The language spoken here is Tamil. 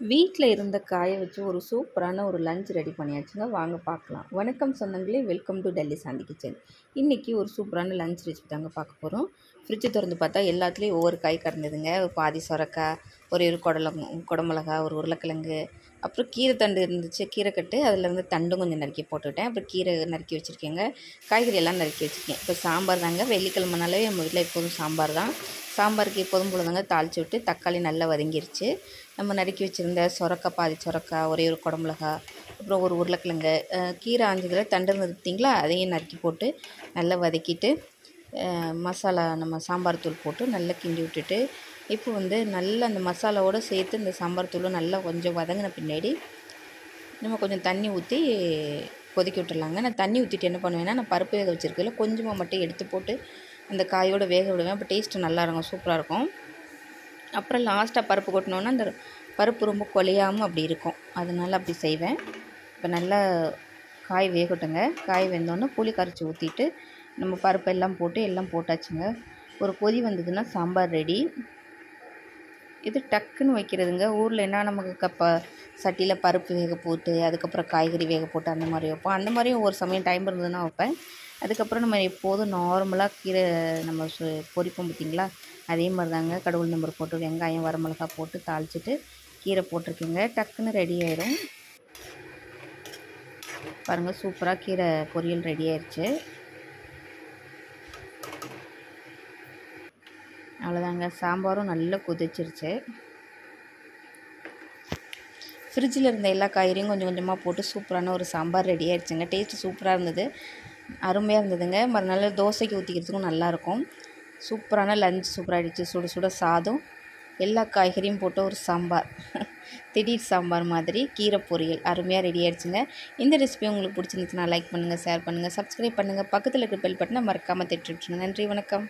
வீட்டில் இருந்த காயை வச்சு ஒரு சூப்பரான ஒரு லஞ்ச் ரெடி பண்ணியாச்சுங்க. வாங்க பார்க்கலாம். வணக்கம் சொந்தங்களே welcome to Delhi Shanthi kitchen இன்றைக்கி ஒரு சூப்பரான லஞ்ச் ரெசிபி தாங்க பார்க்க போகிறோம் ஃப்ரிட்ஜை திறந்து பார்த்தா எல்லாத்துலேயும் ஒவ்வொரு காய் கறந்ததுங்க. ஒரு பாதி சொரக்காய் ஒரு ஒரு குடலம் குடமிளகா ஒரு உருளைக்கிழங்கு அப்புறம் கீரை தண்டு இருந்துச்சு. கீரை கட்டு அதிலேருந்து தண்டும் கொஞ்சம் நறுக்கி போட்டுவிட்டேன் அப்புறம் கீரை நறுக்கி வச்சுருக்கேங்க. காய்கறி எல்லாம் நறுக்கி வச்சுருக்கேன். இப்போ சாம்பார் தாங்க. வெள்ளிக்கிழமைனாலே நம்ம வீட்டில் எப்போதும் சாம்பார் தான். சாம்பாருக்கு எப்போதும் போல தாளித்து விட்டு தக்காளி நல்லா வதங்கிருச்சு. நம்ம நறுக்கி வச்சுருந்த சொரக்காய் பாதி சொரக்காய் ஒரே ஒரு குடமிளகா அப்புறம் ஒரு உருளைக்கிழங்கு கீரை ஆஞ்சதில் தண்டு நிறுத்திங்களா அதையும் நறுக்கி போட்டு நல்லா வதக்கிட்டு மசாலா நம்ம சாம்பார் தூள் போட்டு நல்லா கிண்டி விட்டுட்டு இப்போ வந்து நல்லா அந்த மசாலாவோடு சேர்த்து இந்த சாம்பார் தூள் நல்லா கொஞ்சம் வதங்கின பின்னாடி நம்ம கொஞ்சம் தண்ணி ஊற்றி கொதிக்க விட்டுடலாங்க. நான் தண்ணி ஊற்றிட்டு என்ன பண்ணுவேன்னா நான் பருப்பு வேக வச்சுருக்கல கொஞ்சமாக மட்டும் எடுத்து போட்டு அந்த காயோடு வேக விடுவேன். அப்போ டேஸ்ட்டு நல்லா இருக்கும் சூப்பராக இருக்கும். அப்புறம் லாஸ்ட்டாக பருப்பு கொட்டினோன்னா அந்த பருப்பு ரொம்ப கொலையாமல் அப்படி இருக்கும். அதனால் அப்படி செய்வேன். இப்போ நல்லா காய் வேகட்டுங்க. காய் வெந்தோடனே புளி கரைச்சி ஊற்றிட்டு நம்ம பருப்பு எல்லாம் போட்டு எல்லாம் போட்டாச்சுங்க. ஒரு கொதி வந்ததுன்னா சாம்பார் ரெடி இது டக்குன்னு வைக்கிறதுங்க. ஊரில் என்ன நமக்கு கப்ப சட்டியில் பருப்பு வேக போட்டு அதுக்கப்புறம் காய்கறி வேக போட்டு அந்த மாதிரி வைப்போம். அந்த மாதிரியும் ஒரு சமயம் டைம் இருந்ததுன்னா வைப்பேன். அதுக்கப்புறம் நம்ம எப்போதும் நார்மலாக கீரை நம்ம சு பொரிப்போம் பார்த்திங்களா அதே மாதிரி தாங்க கடவுள் நம்பர் போட்டு வெங்காயம் வரமிளகா போட்டு தாளிச்சிட்டு கீரை போட்டிருக்கேங்க. டக்குன்னு ரெடி ஆயிடும் பாருங்கள் சூப்பராக கீரை பொரியல் ரெடி ஆயிடுச்சு அவ்வளோதாங்க. சாம்பாரும் நல்லா கொதிச்சிருச்சு. ஃப்ரிட்ஜில் இருந்த எல்லா காய்கறியும் கொஞ்சம் கொஞ்சமாக போட்டு சூப்பரான ஒரு சாம்பார் ரெடி ஆகிடுச்சுங்க டேஸ்ட்டு சூப்பராக இருந்தது. அருமையாக இருந்ததுங்க. மறுநாள் தோசைக்கு ஊற்றிக்கிறதுக்கும் நல்லாயிருக்கும் சூப்பரான லஞ்ச் சூப்பராகிடுச்சு சுட சுட சாதம். எல்லா காய்கறியும் போட்டு ஒரு சாம்பார். திடீர் சாம்பார் மாதிரி கீரை பொரியல் அருமையாக ரெடி ஆகிடுச்சுங்க இந்த ரெசிபி உங்களுக்கு பிடிச்சிருந்துச்சுன்னா லைக் பண்ணுங்கள் ஷேர் பண்ணுங்கள் சப்ஸ்கிரைப் பண்ணுங்கள் பக்கத்தில் இருக்கிற பெல் பட்டனை மறக்காமல் தட்டி நன்றி வணக்கம்.